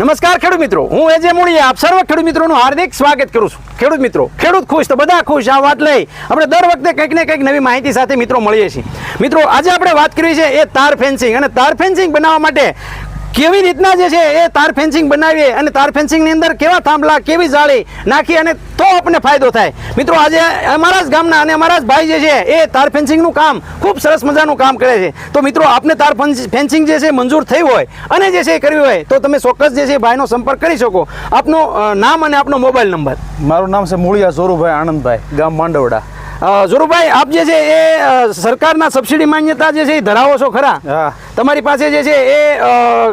નમસ્કાર ખેડૂત મિત્રો. હું એજે મૂળિયા આપ સર્વ ખેડૂત મિત્રોનું હાર્દિક સ્વાગત કરું છું. ખેડૂત મિત્રો, ખેડૂત ખુશ તો બધા ખુશ. આ વાત લઈ આપણે દર વખતે કંઈક ને કંઈક નવી માહિતી સાથે મિત્રો મળીએ છીએ. મિત્રો, આજે આપણે વાત કરી છે એ તાર ફેન્સિંગ. અને તાર ફેન્સિંગ બનાવવા માટે કેવી રીતના જે છે એ તાર ફેન્સિંગ બનાવીએ અને તાર ફેન્સિંગની અંદર કેવા થાંભલા કેવી જાળી નાખી અને તો આપણને ફાયદો થાય. મિત્રો આજે અમારા જ ગામના અને અમારા જ ભાઈ જે છે એ તાર ફેન્સિંગનું કામ ખૂબ સરસ મજાનું કામ કરે છે. તો મિત્રો આપને તાર ફેન્સિંગ જે છે મંજૂર થઈ હોય અને જે છે એ કરવી હોય તો તમે ચોક્કસ જે છે ભાઈનો સંપર્ક કરી શકો. આપનો નામ અને આપનો મોબાઈલ નંબર. મારું નામ છે મૂળિયા સોરુભાઈ આનંદભાઈ ગામ માંડવડા. ઝોરુભાઈ આપ જે છે એ સરકારના સબસિડી માન્યતા જે છે એ ધરાવો છો ખરા? હા. તમારી પાસે જે છે એ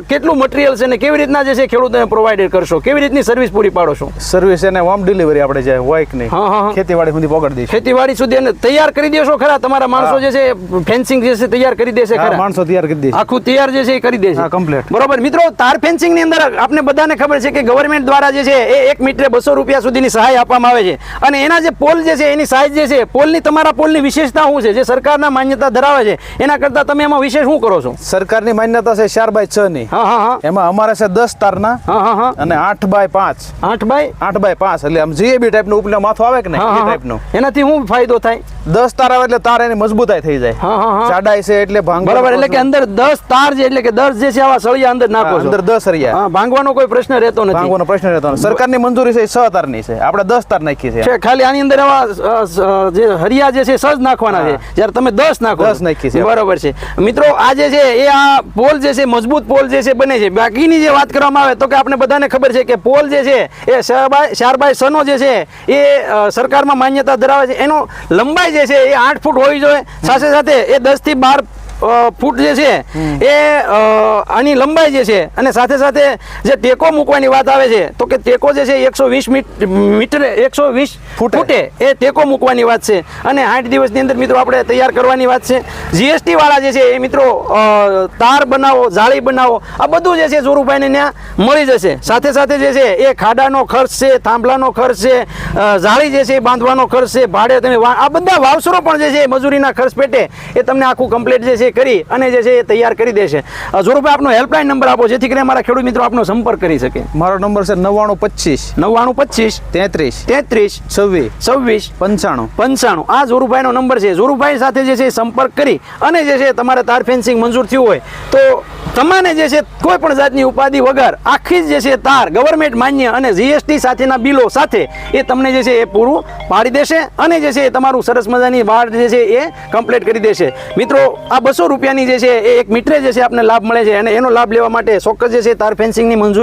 કેટલું મટીરિયલ છે ને કેવી રીતના જે છે ખેડૂતોને પ્રોવાઈડ કરશો? કેવી રીતની સર્વિસ પૂરી પાડો છો? સર્વિસ એને હોમ ડિલિવરી આપણે જે હોય કે નહીં. ખેતીવાડી સુધી પકડી દઈશું. ખેતીવાડી સુધી એને તૈયાર કરી દેશો ખરા? તમારા માણસો જે છે ફેન્સિંગ જે છે તૈયાર કરી દેશે ખરા? માણસો તૈયાર કરી દેશે. આખું તૈયાર જે છે એ કરી દેશે. કમ્પ્લીટ. બરોબર. મિત્રો તાર ફેન્સિંગની અંદર આપને બધાને ખબર છે કે ગવર્મેન્ટ દ્વારા જે છે એ એક મીટરે બસો રૂપિયા સુધીની સહાય આપવામાં આવે છે. અને એના જે પોલ જે છે એની સાઇઝ જે છે પોલની તમારા પોલની વિશેષતા શું છે? જે સરકારના માન્યતા ધરાવે છે એના કરતાં તમે એમાં વિશેષ શું કરો છો? સરકારની માન્યતા છે ચાર બાય છ ની. એમાં અમારે છે દસ તારના અને આઠ બાય પાંચ. આઠ બાય? આઠ બાય પાંચ. એટલે આમ જીએબી ટાઈપનું ઉપલે માથું આવે કે એ હા ટાઈપનું એનાથી શું ફાયદો થાય? દસ તાર આવે એટલે તાર એની મજબૂતાઈ થઈ જાય. જાડાઈ છે એટલે ભાંગ બરાબર એટલે કે અંદર દસ તાર છે એટલે કે દસ જે છે આવા સળિયા અંદર નાખો અંદર દસ હરિયા ભાંગવાનો કોઈ પ્રશ્ન રહેતો નથી. ભાંગવાનો પ્રશ્ન રહેતો નથી. સરકારની મંજૂરી છે એ છ તારની છે. આપણે દસ તાર નાખી છે. ખાલી આની અંદર આવા જે હરિયા જે છે સજ નાખવાના છે. જ્યારે તમે દસ નાખો દસ નાખી છે. બરોબર છે. મિત્રો આ જે છે એ આ પોલ જે છે, મજબૂત પોલ જે છે, બને છે. બાકીની જે વાત કરવામાં આવે, તો કે આપણે બધાને ખબર છે કે પોલ જે છે, એ શારબાઈ શારબાઈ સનો જે છે, એ સરકારમાં માન્યતા ધરાવે છે. એનો લંબાઈ જે છે, એ આઠ ફૂટ હોવી જોઈએ. સાથે સાથે એ દસથી બાર ફૂટ જે છે એ આની લંબાઈ જે છે અને સાથે સાથે જે ટેકો મૂકવાની વાત આવે છે તો કે ટેકો જે છે એકસો વીસ મીટરે એકસો વીસ ફૂટે. ફૂટે એ ટેકો મૂકવાની વાત છે. અને આઠ દિવસની અંદર મિત્રો આપણે તૈયાર કરવાની વાત છે. જીએસટી વાળા જે છે એ મિત્રો તાર બનાવો જાળી બનાવો આ બધું જે છે જોરુભાઈને ત્યાં મળી જશે. સાથે સાથે જે છે એ ખાડાનો ખર્ચ છે થાંભલાનો ખર્ચ છે જાળી જે છે એ બાંધવાનો ખર્ચ છે ભાડે તમે આ બધા વાવસરો પણ જે છે મજૂરીના ખર્ચ પેટે એ તમને આખું કમ્પ્લીટ જે છે કરી અને જે છે એ તૈયાર કરી દેશે. અ, આપનો હેલ્પલાઇન નંબર આપો જેથી કરીને મારા ખેડૂત મિત્રો આપનો સંપર્ક કરી શકે. મારો નંબર છે નવ્વાણું પચીસ નવ્વાણું પચીસ તેત્રીસ તેત્રીસ છવ્વીસ છવ્વીસ પંચાણું પંચાણું. આ જોરુભાઈનો નંબર છે. જોરુભાઈ સાથે જે છે સંપર્ક કરી અને જે છે તમારે તાર ફેન્સિંગ મંજૂર થયું હોય તો તમારે જે છે કોઈ પણ જાતની ઉપાધિ વગર આખી જે છે તાર ગવર્મેન્ટ માન્ય અને જીએસટી સાથેના બિલો સાથે એ તમને જે છે એ પૂરું પાડી દેશે અને જે છે એ તમારું સરસ મજાની વાડ જે છે એ કમ્પ્લીટ કરી દેશે. મિત્રો આ બસો રૂપિયાની જે છે એ એક મીટરે જે છે આપને લાભ મળે છે અને એનો લાભ લેવા માટે ચોક્કસ જે છે તાર ફેન્સિંગની મંજૂર